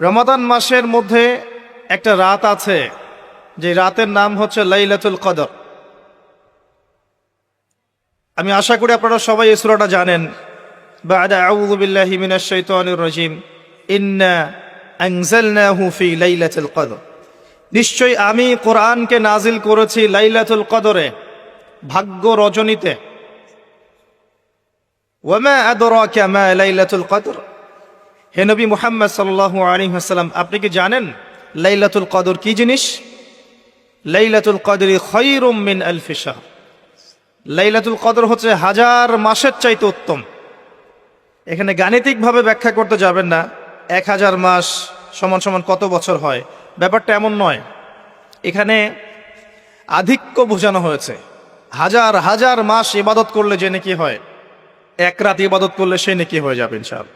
রমাদান মাসের মধ্যে একটা রাত আছে, যে রাতের নাম হচ্ছে লাইলাতুল কদর। আমি আশা করি আপনারা সবাই এই সুরাটা জানেন। বাদা আউযুবিল্লাহি মিনাশ শাইতানির রাজিম। ইন্না আনজালনাহু ফি লাইলাতুল কদর। নিশ্চয়ই আমি কোরআনকে নাজিল করেছি লাইলাতুল কদরে, ভাগ্য রজনীতে। ওয়া মা আদরাকা মা লাইলাতুল কদর। হে নবী মুহাম্মদ সাল্লাল্লাহু আলাইহি ওয়াসাল্লাম, আপনি কি জানেন লাইলাতুল কদর কি জিনিস? লাইলাতুল কদরি খায়রুম মিন আলফি শাহর। লাইলাতুল কদর হচ্ছে হাজার মাসের চাইতে উত্তম। এখানে গাণিতিকভাবে ব্যাখ্যা করতে যাবেন না, এক হাজার মাস সমান সমান কত বছর হয়? ব্যাপারটা এমন নয়। এখানে আধিক্য বোঝানো হয়েছে। হাজার হাজার মাস ইবাদত করলে যে নাকি হয়, এক রাত ইবাদত করলে সে নাকি হয়ে যাবে ইনশাল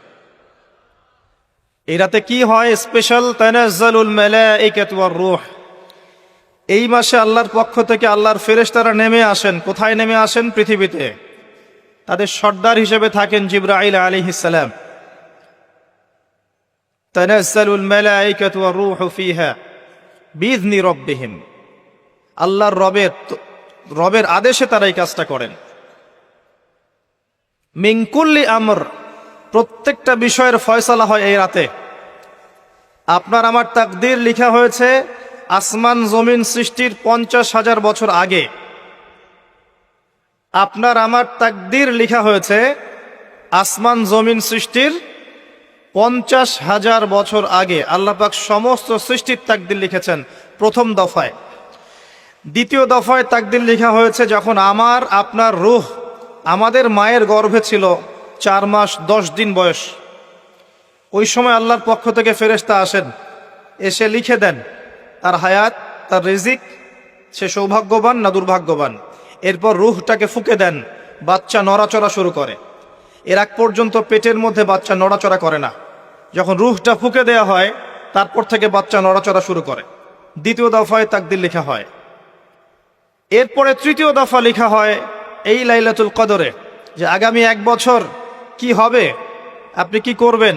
এই রাতে কি হয় স্পেশাল? তানাজ্জালুল মালাইকাতু ওয়ার রূহ। এই মাসে আল্লাহর পক্ষ থেকে আল্লাহর ফেরেশতারা নেমে আসেন। কোথায় নেমে আসেন? পৃথিবীতে। তাদের সর্দার হিসেবে থাকেন জিব্রাইল আলাইহিস সালাম। তানাজ্জালুল মালাইকাতু ওয়ার রূহু ফিহা বিইذনি রাব্বিহিম। আল্লাহর রবের রবের আদেশে তারা এই কাজটা করেন। মিঙ্কুল্লি আমর। প্রত্যেকটা বিষয়ের ফয়সালা হয় এই রাতে। আপনার আমার তাকদির লিখা হয়েছে, আসমান জমিন সৃষ্টির পঞ্চাশ হাজার বছর আগে। আপনার আমার তাকদির লিখা হয়েছে, আসমান জমিন সৃষ্টির পঞ্চাশ হাজার বছর আগে। আল্লাহ পাক সমস্ত সৃষ্টির তাকদির লিখেছেন প্রথম দফায়। দ্বিতীয় দফায় তাকদির লেখা হয়েছে যখন আমার, আপনার রুহ আমাদের মায়ের গর্ভে ছিল চার মাস দশ দিন বয়স। ওই সময় আল্লাহর পক্ষ থেকে ফেরেশতা আসেন। এসে লিখে দেন, তার হায়াত, তার রিজিক, সে সৌভাগ্যবান না দুর্ভাগ্যবান? এরপর রুহটাকে ফুকে দেন, বাচ্চা নড়াচড়া শুরু করে। এর আগ পর্যন্ত পেটের মধ্যে বাচ্চা নড়াচড়া করে না। যখন রুহটা ফুকে দেয়া হয়, তারপর থেকে বাচ্চা নড়াচড়া শুরু করে। দ্বিতীয় দফায় তাকদির লেখা হয়। এরপরে তৃতীয় দফা লেখা হয়, এই লাইলাতুল কদরে, যে আগামী এক বছর কি হবে? আপনি কি করবেন?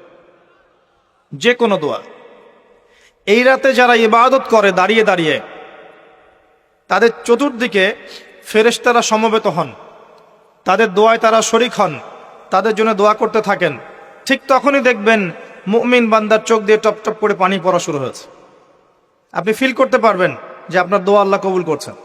যে কোনো দোয়া। এই রাতে যারা ইবাদত করে দাঁড়িয়ে দাঁড়িয়ে, তাদের চতুর্দিকে ফেরেশতারা সমবেত হন। তাদের দোয়ায় তারা শরিক হন। তাদের জন্য দোয়া করতে থাকেন। ঠিক তখনই দেখবেন মুমিন বান্দার চোখ দিয়ে টপ টপ করে পানি পড়া শুরু হয়েছে। আপনি ফিল করতে পারবেন যে আপনার দোয়া আল্লাহ কবুল করছেন।